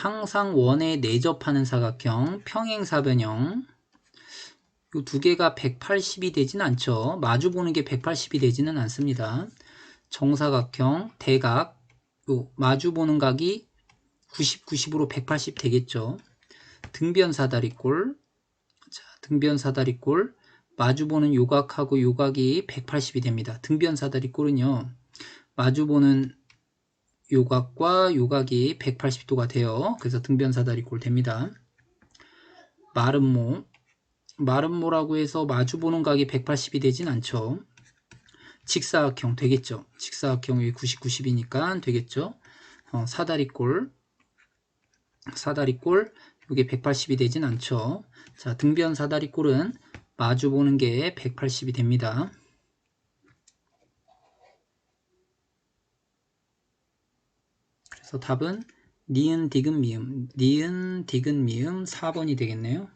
항상 원에 내접하는 사각형 평행사변형 이 두 개가 180이 되진 않죠. 마주 보는 게 180이 되지는 않습니다. 정사각형, 대각, 요 마주 보는 각이 90, 90으로 180 되겠죠. 등변 사다리꼴, 자, 등변 사다리꼴, 마주 보는 요각하고 요각이 180이 됩니다. 등변 사다리꼴은요, 마주 보는 요각과 요각이 180도가 돼요. 그래서 등변 사다리꼴 됩니다. 마름모, 마름모라고 해서 마주 보는 각이 180이 되진 않죠. 직사각형 되겠죠. 직사각형 이 90, 90이니까 되겠죠. 어, 사다리꼴, 사다리꼴, 이게 180이 되진 않죠. 자, 등변 사다리꼴은 마주 보는 게 180이 됩니다. 그래서 답은 니은 디귿 미음, 니은 디귿 미음 4번이 되겠네요.